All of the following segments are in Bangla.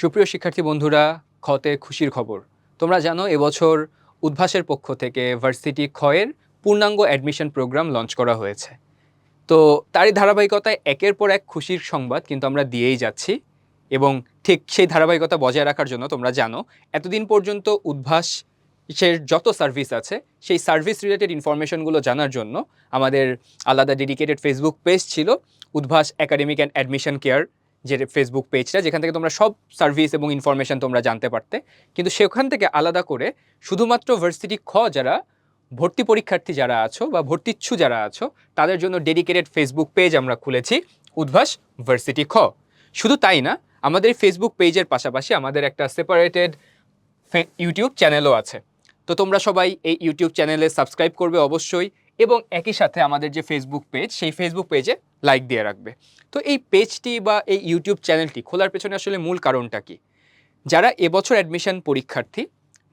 সুপ্রিয় শিক্ষার্থী বন্ধুরা খতে খুশির খবর। তোমরা জানো, এবছর উদ্ভাসের পক্ষ থেকে ভার্সিটি খয়ের পূর্ণাঙ্গ অ্যাডমিশন প্রোগ্রাম লঞ্চ করা হয়েছে। তো তারই ধারাবাহিকতায় একের পর এক খুশির সংবাদ কিন্তু আমরা দিয়েই যাচ্ছি এবং ঠিক সেই ধারাবাহিকতা বজায় রাখার জন্য তোমরা জানো, এতদিন পর্যন্ত উদ্ভাস সের যত সার্ভিস আছে, সেই সার্ভিস রিলেটেড ইনফরমেশনগুলো জানার জন্য আমাদের আলাদা ডেডিকেটেড ফেসবুক পেজ ছিল, Udvash academic and admission care যে ফেসবুক পেজটা যেখান থেকে তোমরা সব সার্ভিস এবং ইনফরমেশন তোমরা জানতে পারতে। কিন্তু সেখান থেকে আলাদা করে শুধুমাত্র ভার্সিটি খ যারা, ভর্তি পরীক্ষার্থী যারা আছো বা ভর্তিচ্ছু যারা আছো, তাদের জন্য ডেডিকেটেড ফেসবুক পেজ আমরা খুলেছি, উদ্ভাস ভার্সিটি খ। শুধু তাই না, আমাদের ফেসবুক পেজের পাশাপাশি আমাদের একটা সেপারেটেড ইউটিউব চ্যানেলও আছে। তো তোমরা সবাই এই ইউটিউব চ্যানেলে সাবস্ক্রাইব করবে অবশ্যই। এবং একই সাথে আমাদের যে ফেসবুক পেজ সেই ফেসবুক পেজে লাইক দিয়ে রাখবে। তো এই পেজটি বা এই ইউটিউব চ্যানেলটি খোলার পেছনে আসলে মূল কারণটা কি? যারা এবছর অ্যাডমিশন পরীক্ষার্থী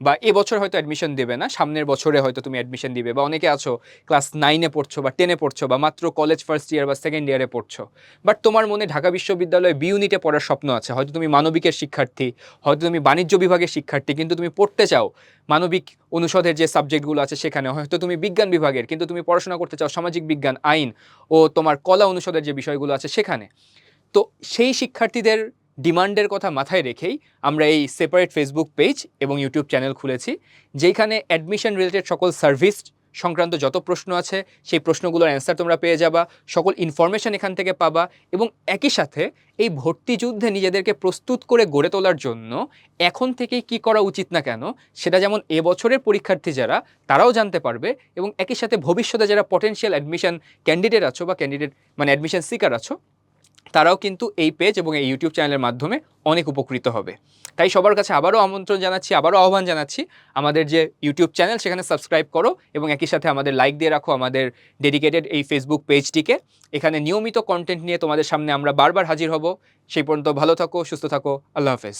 বা এবছর হয়তো অ্যাডমিশন দেবে না, সামনের বছরে হয়তো তুমি অ্যাডমিশন দিবে বা অনেকে আছো ক্লাস নাইনে পড়ছো বা টেনে পড়ছো বা মাত্র কলেজ ফার্স্ট ইয়ার বা সেকেন্ড ইয়ারে পড়ছো। বাট তোমার মনে ঢাকা বিশ্ববিদ্যালয়ে বি ইউনিটে পড়ার স্বপ্ন আছে। হয়তো তুমি মানবিকের শিক্ষার্থী, হয়তো তুমি বাণিজ্য বিভাগের শিক্ষার্থী, কিন্তু তুমি পড়তে চাও মানবিক অনুষদের যে সাবজেক্টগুলো আছে সেখানে। হয়তো তুমি বিজ্ঞান বিভাগের, কিন্তু তুমি পড়াশোনা করতে চাও সামাজিক বিজ্ঞান, আইন ও তোমার কলা অনুষদের যে বিষয়গুলো আছে সেখানে। তো সেই শিক্ষার্থীদের ডিমান্ডের কথা মাথায় রেখেই আমরা এই সেপারেট ফেসবুক পেজ এবং ইউটিউব চ্যানেল খুলেছি যেখানে অ্যাডমিশন রিলেটেড সকল সার্ভিস সংক্রান্ত যত প্রশ্ন আছে, সেই প্রশ্নগুলোর অ্যান্সার তোমরা পেয়ে যাবা, সকল ইনফরমেশন এখান থেকে পাবা এবং একই সাথে এই ভর্তি যুদ্ধে নিজেদেরকে প্রস্তুত করে গড়ে তোলার জন্য এখন থেকেই কি করা উচিত না কেন, সেটা যেমন এবছরের পরীক্ষার্থী যারা, তারাও জানতে পারবে এবং একই সাথে ভবিষ্যতে যারা পটেনশিয়াল অ্যাডমিশন ক্যান্ডিডেট আছো বা ক্যান্ডিডেট মানে অ্যাডমিশন সিকার আছো তারাও কিন্তু এই পেজ এবং এই ইউটিউব চ্যানেলের মাধ্যমে অনেক উপকৃত হবে। তাই সবার কাছে আবারও আমন্ত্রণ জানাচ্ছি, আবারও আহ্বান জানাচ্ছি, আমাদের যে ইউটিউব চ্যানেল সেখানে সাবস্ক্রাইব করো এবং একই সাথে আমাদের লাইক দিয়ে রাখো আমাদের ডেডিকেটেড এই ফেসবুক পেজটিকে এখানে নিয়মিত কন্টেন্ট নিয়ে তোমাদের সামনে আমরা বারবার হাজির হব। সেই পর্যন্ত ভালো থাকো, সুস্থ থাকো, আল্লাহ হাফেজ।